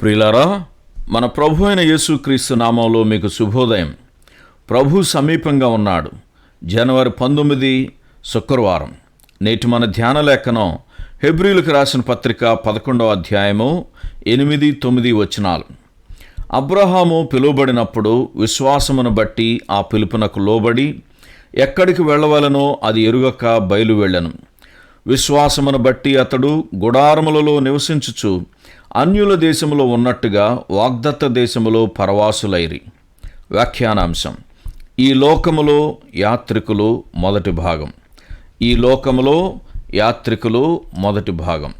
ప్రియులారా మన ప్రభు అయిన యేసుక్రీస్తు నామంలో మీకు శుభోదయం. ప్రభు సమీపంగా ఉన్నాడు. జనవరి పంతొమ్మిది శుక్రవారం. నేటి మన ధ్యాన లేఖనం హెబ్రిలకు రాసిన పత్రిక పదకొండవ అధ్యాయము ఎనిమిది తొమ్మిది వచనాలు. అబ్రహాము పిలువబడినప్పుడు విశ్వాసమును బట్టి ఆ పిలుపునకు లోబడి ఎక్కడికి వెళ్ళవలనో అది ఎరుగక బయలు వెళ్ళను విశ్వాసమును బట్టి అతడు గుడారములలో నివసించుచు అన్యుల దేశములో ఉన్నట్టుగా వాగ్దత్త దేశములో పరవాసులైరి. వ్యాఖ్యానాంశం. ఈ లోకములో యాత్రికులు మొదటి భాగం. ఈ లోకములో యాత్రికులు మొదటి భాగం.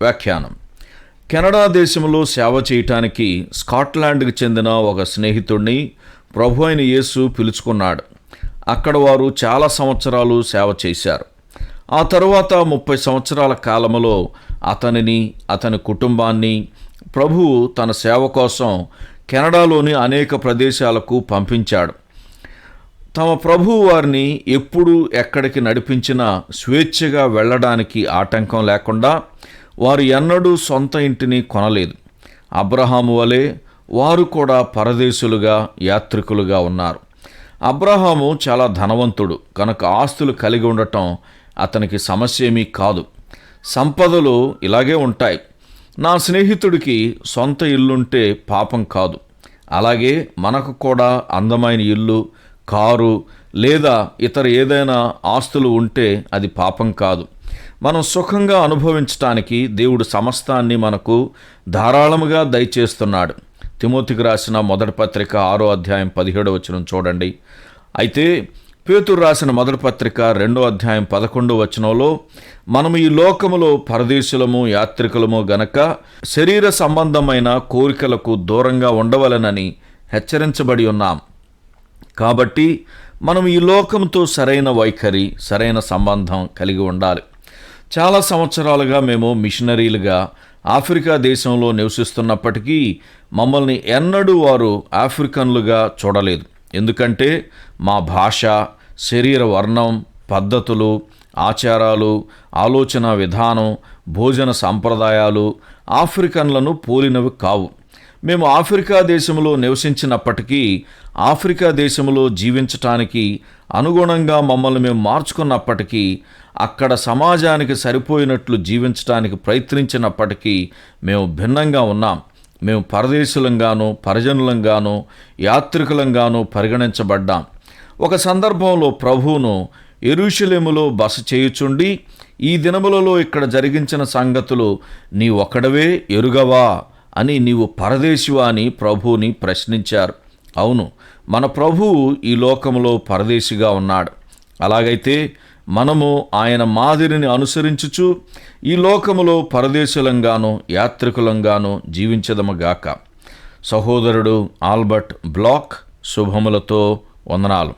వ్యాఖ్యానం. కెనడా దేశంలో సేవ చేయటానికి స్కాట్లాండ్కి చెందిన ఒక స్నేహితుడిని ప్రభు అయిన యేసు పిలుచుకున్నాడు. అక్కడ వారు చాలా సంవత్సరాలు సేవ చేశారు. ఆ తరువాత ముప్పై సంవత్సరాల కాలములో అతనిని అతని కుటుంబాన్ని ప్రభువు తన సేవ కోసం కెనడాలోని అనేక ప్రదేశాలకు పంపించాడు. తమ ప్రభువు వారిని ఎప్పుడు ఎక్కడికి నడిపించినా స్వేచ్ఛగా వెళ్ళడానికి ఆటంకం లేకుండా వారు ఎన్నడూ సొంత ఇంటిని కొనలేదు. అబ్రహాము వలె వారు కూడా పరదేశులుగా యాత్రికులుగా ఉన్నారు. అబ్రహాము చాలా ధనవంతుడు కనుక ఆస్తులు కలిగి ఉండటం అతనికి సమస్య ఏమీ కాదు. సంపదలు ఇలాగే ఉంటాయి. నా స్నేహితుడికి సొంత ఇల్లుంటే పాపం కాదు. అలాగే మనకు కూడా అందమైన ఇల్లు కారు లేదా ఇతర ఏదైనా ఆస్తులు ఉంటే అది పాపం కాదు. మనం సుఖంగా అనుభవించటానికి దేవుడు సమస్తాన్ని మనకు ధారాళముగా దయచేస్తున్నాడు. తిమోతికి రాసిన మొదటి పత్రిక ఆరో అధ్యాయం పదిహేడో వచనం చూడండి. అయితే పేతురు రాసిన మొదటి పత్రిక రెండో అధ్యాయం పదకొండో వచనంలో మనము ఈ లోకములో పరదేశులము యాత్రికులము గనక శరీర సంబంధమైన కోరికలకు దూరంగా ఉండవలనని హెచ్చరించబడి ఉన్నాం. కాబట్టి మనం ఈ లోకంతో సరైన వైఖరి సరైన సంబంధం కలిగి ఉండాలి. చాలా సంవత్సరాలుగా మేము మిషనరీలుగా ఆఫ్రికా దేశంలో నివసిస్తున్నప్పటికీ మమ్మల్ని ఎన్నడూ వారు ఆఫ్రికన్లుగా చూడలేదు. ఎందుకంటే మా భాష శరీర వర్ణం పద్ధతులు ఆచారాలు ఆలోచన విధానం భోజన సాంప్రదాయాలు ఆఫ్రికన్లను పోలినవి కావు. మేము ఆఫ్రికా దేశంలో నివసించినప్పటికీ ఆఫ్రికా దేశంలో జీవించటానికి అనుగుణంగా మమ్మల్ని మేము మార్చుకున్నప్పటికీ అక్కడ సమాజానికి సరిపోయినట్లు జీవించటానికి ప్రయత్నించినప్పటికీ మేము భిన్నంగా ఉన్నాం. మేము పరదేశులంగాను పరిజనులంగాను యాత్రికులంగాను పరిగణించబడ్డాం. ఒక సందర్భంలో ప్రభువును ఎరుషలేములో బస చేయుచుండి ఈ దినములలో ఇక్కడ జరిగించిన సంగతులు నీ ఒక్కడవే ఎరుగవా అని నీవు పరదేశివా అని ప్రభువుని ప్రశ్నించారు. అవును మన ప్రభువు ఈ లోకంలో పరదేశిగా ఉన్నాడు. అలాగైతే మనము ఆయన మాదిరిని అనుసరించుచు ఈ లోకములో పరదేశులంగాను యాత్రికులంగాను జీవించదమగాక సహోదరుడు ఆల్బర్ట్ బ్లాక్ శుభములతో వందనాలు.